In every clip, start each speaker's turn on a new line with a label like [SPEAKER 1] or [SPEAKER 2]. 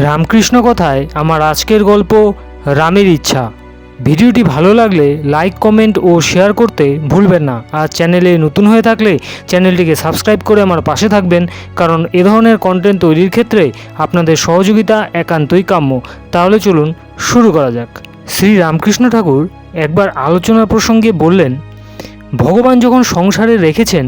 [SPEAKER 1] রামকৃষ্ণ কথায় আমার আজকের গল্প রামের ইচ্ছা। ভিডিওটি ভালো লাগলে লাইক, কমেন্ট ও শেয়ার করতে ভুলবেন না। আর চ্যানেলে নতুন হয়ে থাকলে চ্যানেলটিকে সাবস্ক্রাইব করে আমার পাশে থাকবেন, কারণ এ ধরনের কন্টেন্ট তৈরির ক্ষেত্রে আপনাদের সহযোগিতা একান্তই কাম্য। তাহলে চলুন শুরু করা যাক। শ্রী রামকৃষ্ণ ঠাকুর একবার আলোচনা প্রসঙ্গে বললেন, ভগবান যখন সংসারে রেখেছেন,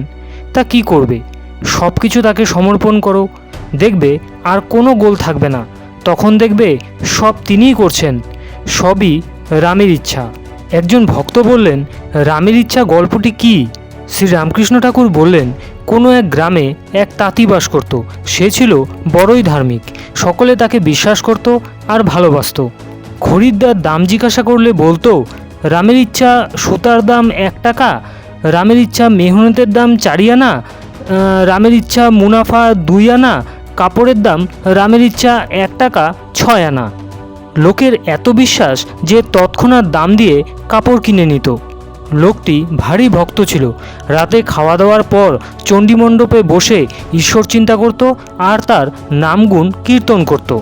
[SPEAKER 1] তা কি করবে? সব কিছু তাকে সমর্পণ করো। দেখবে আর কোনো গোল থাকবে না। তখন দেখবে সব তিনিই করছেন। সবই রামের ইচ্ছা। একজন ভক্ত বললেন, রামের ইচ্ছা গল্পটি কি? শ্রী রামকৃষ্ণ ঠাকুর বললেন, কোনো এক গ্রামে এক তাঁতি বাস করত। সে ছিল বড়ই ধার্মিক। সকলে তাকে বিশ্বাস করত আর ভালোবাসত। খরিদ্দার দাম জিজ্ঞাসা করলে বলতো, রামের ইচ্ছা সুতার দাম এক টাকা? রামের ইচ্ছা মেহনতের দাম চারি আনা? রামের ইচ্ছা মুনাফা দুই আনা? কাপড়ের দাম রামের ইচ্ছা এক টাকা ছয় আনা। লোকের এত বিশ্বাস যে তৎক্ষণাৎ দাম দিয়ে কাপড় কিনে নিত। লোকটি ভারী ভক্ত ছিল। রাতে খাওয়া দাওয়ার পর চণ্ডীমণ্ডপে বসে ঈশ্বর চিন্তা করত আর তার নামগুণ কীর্তন করত।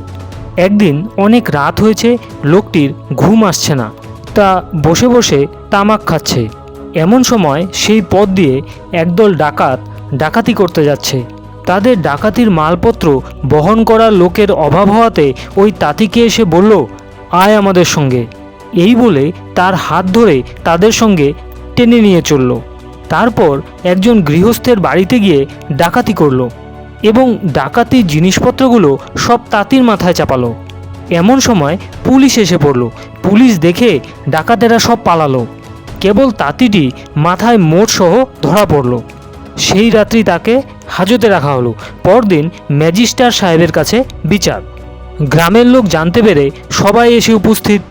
[SPEAKER 1] একদিন অনেক রাত হয়েছে, লোকটির ঘুম আসছে না। তা বসে বসে তামাক খাচ্ছে। এমন সময় সেই পথ দিয়ে একদল ডাকাত ডাকাতি করতে যাচ্ছে। তাদের ডাকাতির মালপত্র বহন করার লোকের অভাব হওয়াতে ওই তাঁতিকে এসে বলল, আয় আমাদের সঙ্গে। এই বলে তার হাত ধরে তাদের সঙ্গে টেনে নিয়ে চলল। তারপর একজন গৃহস্থের বাড়িতে গিয়ে ডাকাতি করল এবং ডাকাতির জিনিসপত্রগুলো সব তাঁতির মাথায় চাপালো। এমন সময় পুলিশ এসে পড়ল। পুলিশ দেখে ডাকাতেরা সব পালালো। কেবল তাঁতিটি মাথায় মোট সহ ধরা পড়ল। সেই রাত্রি তাকে হাজতে রাখা হলো। পরদিন ম্যাজিস্ট্রার সাহেবের কাছে বিচার। গ্রামের লোক জানতে পেরে সবাই এসে উপস্থিত।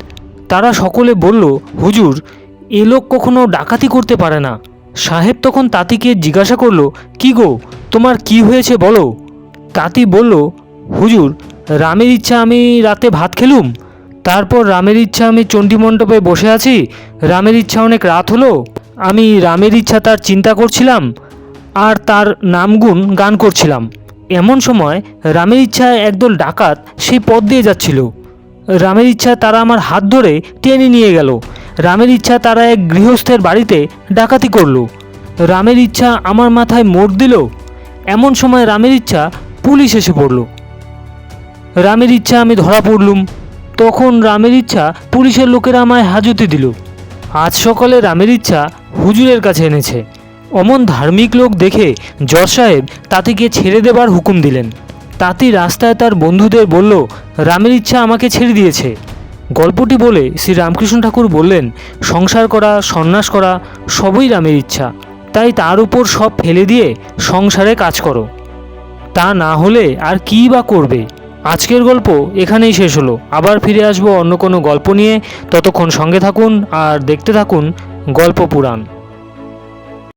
[SPEAKER 1] তারা সকলে বলল, হুজুর, এ লোক কখনো ডাকাতি করতে পারে না। সাহেব তখন তাঁতিকে জিজ্ঞাসা করল, কি গো, তোমার কি হয়েছে বলো? তাঁতি বলল, হুজুর, রামের ইচ্ছা আমি রাতে ভাত খেলুম। তারপর রামের ইচ্ছা আমি চণ্ডীমণ্ডপে বসে আছি। রামের ইচ্ছা অনেক রাত হলো। আমি রামের ইচ্ছা তার চিন্তা করছিলাম। আর তার নামগুণ গান করছিলাম। এমন সময় রামের ইচ্ছা একদল ডাকাত সেই পথ দিয়ে যাচ্ছিল। রামের ইচ্ছা তারা আমার হাত ধরে টেনে নিয়ে গেল। রামের ইচ্ছা তারা এক গৃহস্থের বাড়িতে ডাকাতি করল। রামের ইচ্ছা আমার মাথায় মোড় দিল। এমন সময় রামের ইচ্ছা পুলিশ এসে পড়ল। রামের ইচ্ছা আমি ধরা পড়লুম। তখন রামের ইচ্ছা পুলিশের লোকেরা আমায় হাজতে দিল। আজ সকালে রামের ইচ্ছা হুজুরের কাছে এনেছে। অমন ধার্মিক লোক দেখে জজ সাহেব তাঁতিকে ছেড়ে দেবার হুকুম দিলেন। তাঁতি রাস্তায় তার বন্ধুদের বলল, রামের ইচ্ছা আমাকে ছেড়ে দিয়েছে। গল্পটি বলে শ্রী রামকৃষ্ণ ঠাকুর বললেন, সংসার করা, সন্ন্যাস করা, সবই রামের ইচ্ছা। তাই তার উপর সব ফেলে দিয়ে সংসারে কাজ করো। তা না হলে আর কী বা করবে? আজকের গল্প এখানেই শেষ হলো। আবার ফিরে আসব অন্য কোনো গল্প নিয়ে। ততক্ষণ সঙ্গে থাকুন আর দেখতে থাকুন গল্প পুরাণ।